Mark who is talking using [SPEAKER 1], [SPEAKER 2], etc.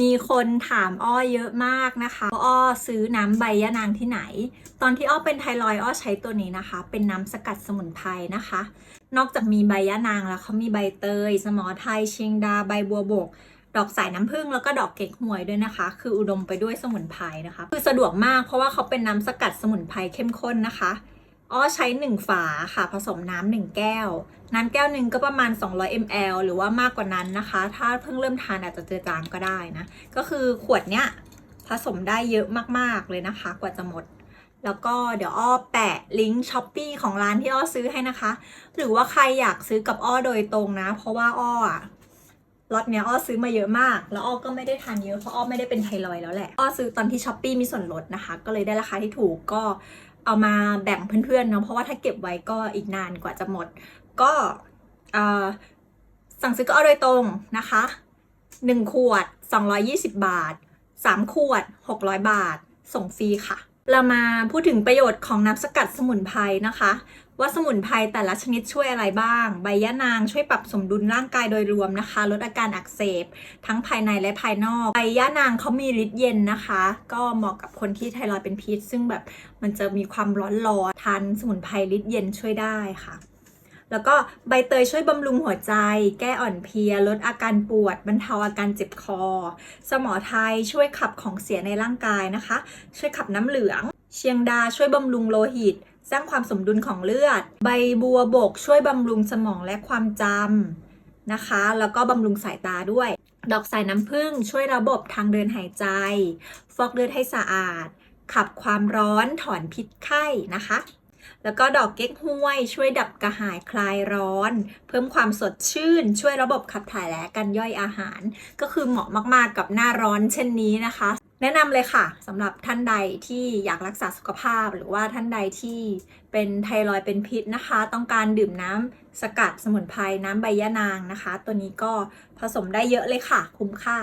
[SPEAKER 1] มีคนถามอ้อเยอะมากนะคะว่าอ้อซื้อน้ำใบยะนางที่ไหน ตอนที่อ้อเป็นไทรอยอ้อใช้ตัวนี้นะคะ เป็นน้ำสกัดสมุนไพรนะคะ นอกจากมีใบยะนางแล้วเขามีใบเตย สมอไทยเชียงดา ใบบัวบก ดอกสายน้ำผึ้งแล้วก็ดอกเก๊กฮวยด้วยนะคะ คืออุดมไปด้วยสมุนไพรนะคะ คือสะดวกมากเพราะว่าเขาเป็นน้ำสกัดสมุนไพรเข้มข้นนะคะ อ้อใช้1ฝาค่ะผสมน้ำหนึ่งแก้ว น้ำแก้วหนึ่งก็ประมาณ 200 ml หรือว่ามากกว่านั้นนะคะ ถ้าเพิ่งเริ่มทานอาจจะเจือจางก็ได้นะ ก็คือขวดเนี้ยผสมได้เยอะมากๆเลยนะคะ กว่าจะหมด แล้วก็เดี๋ยวอ้อแปะลิงก์ช้อปปีของร้านที่อ้อซื้อให้นะคะ หรือว่าใครอยากซื้อกับอ้อโดยตรงนะ เพราะว่าอ้ออะล็อตเนี้ยอ้อซื้อมาเยอะมาก แล้วอ้อก็ไม่ได้ทานเยอะเพราะอ้อไม่ได้เป็นไทรอยแล้วแหละ อ้อซื้อตอนที่ช้อปปีมีส่วนลดนะคะ ก็เลยได้ราคาที่ถูกก็ เอามาแบ่งเพื่อนๆเนาะเพราะว่าถ้าเก็บไว้ก็อีกนานกว่าจะหมด ก็สั่งซื้อก็อ้อโดยตรงนะคะ 1 ขวด 220 บาท 3 ขวด 600 บาท ส่งฟรีค่ะ เรามาพูดถึงประโยชน์ของน้ำสกัดสมุนไพรนะคะ ว่าสมุนไพรแต่ละชนิดช่วยอะไรบ้าง ใบยะนางช่วยปรับสมดุลร่างกายโดยรวมนะคะ ลดอาการอักเสบ ทั้งภายในและภายนอก ใบยะนางเขามีฤทธิ์เย็นนะคะ ก็เหมาะกับคนที่ไทรอยด์เป็นพิษ ซึ่งแบบมันจะมีความร้อนร้อนทานสมุนไพรฤทธิ์เย็นช่วยได้ค่ะ แล้วก็ใบเตยช่วยบำรุงหัวใจ แก้อ่อนเพลีย ลดอาการปวด บรรเทาอาการเจ็บคอ สมอไทยช่วยขับของเสียในร่างกายนะคะ ช่วยขับน้ำเหลือง เชียงดาช่วยบำรุงโลหิต สร้างความสมดุลของเลือด ใบบัวบกช่วยบำรุงสมองและความจำนะคะ แล้วก็บำรุงสายตาด้วย ดอกสายน้ำผึ้งช่วยระบบทางเดินหายใจ ฟอกเลือดให้สะอาด ขับความร้อนถอนพิษไข้นะคะ แล้วก็ดอกเก๊กฮวย ช่วยดับกระหายคลายร้อน เพิ่มความสดชื่น ช่วยระบบขับถ่ายและการย่อยอาหาร ก็คือเหมาะมากๆกับหน้าร้อนเช่นนี้นะคะ แนะนำเลยค่ะสำหรับท่านใดที่อยากรักษาสุขภาพ หรือว่าท่านใดที่เป็นไทรอยด์เป็นพิษนะคะ ต้องการดื่มน้ำสกัดสมุนไพรน้ำใบยะนางนะคะ ตัวนี้ก็ผสมได้เยอะเลยค่ะ คุ้มค่า